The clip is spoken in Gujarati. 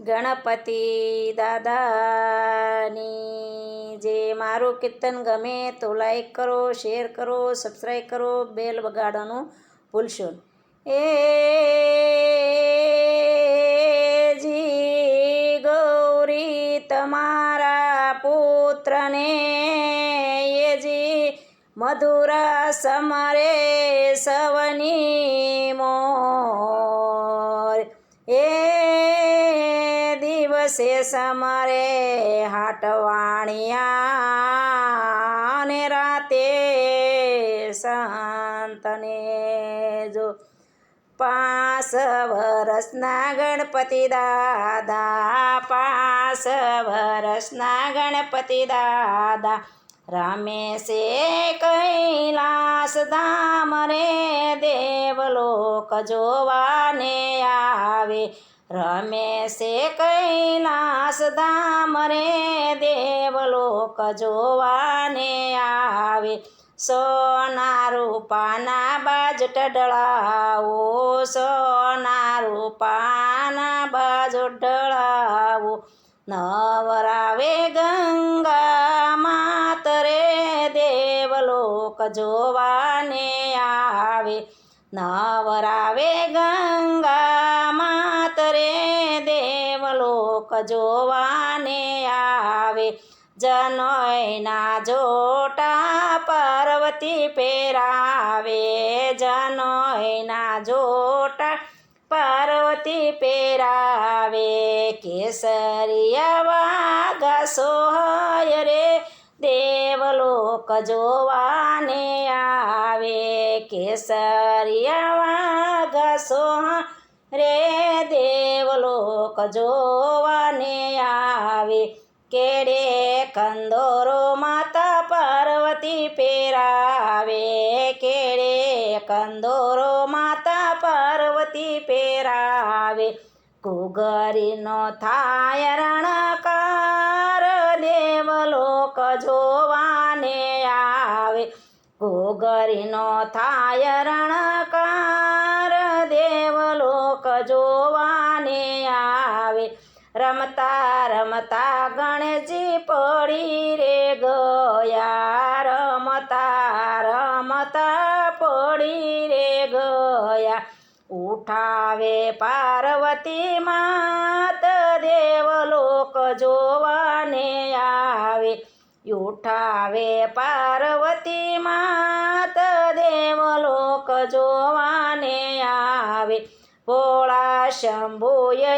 ગણપતિ દાદાની જે મારું કીર્તન ગમે તો લાઈક કરો શેર કરો સબસ્ક્રાઈબ કરો બેલ વગાડવાનું ભૂલશો. એ જી ગૌરી તમારા પુત્રને, એ જી મધુરા સમરે સવની મોર એ દિવસે સમરે હાટવાણિયા રાતે સંતને જો પાંચ વરસના ગણપતિ દાદા પાંચ વરસના ગણપતિ દાદા, રમેશે કૈલાસ ધામ રે દેવલોક જોવાને આવે. રમેશે કૈલાસ ધામ રે, દેવલોક જોવાને આવે. સોના રૂપાના બાજ ટડળાવો સોના રૂપાના બાજુ ઢળાવો. નવરાવે ગંગા માતરે દેવલોક જોવાને આવે. નવરાવે ગંગા દેવલોક જોવાને આવે. જનોયના જોટા પાર્વતી પહેરાવે. જનોયના જોટા પાર્વતી પહેરાવે. કેસરિયા વાગા સોહય રે. દેવલોક જોવાને આવે. કેસરિયા સોહ રે દેવલોક જોવાને આવે, કેડે કંદોરો માતા પાર્વતી પેરાવે કેડે કંદોરો માતા પાર્વતી પેરાવે કુગરીનો થાય રણકાર દેવલોક જોવાને આવે કુગરીનો થાય રણકાર જોવાને આવે. રમતા રમતા ગણેશજી પડી રે ગયા. રમતા રમતા પડી રે ગયા. ઉઠાવે પાર્વતી માત દેવલોક જોવાને આવે. ઉઠાવે પાર્વતી માત દેવલોક જોવાને આવે. શંભુએ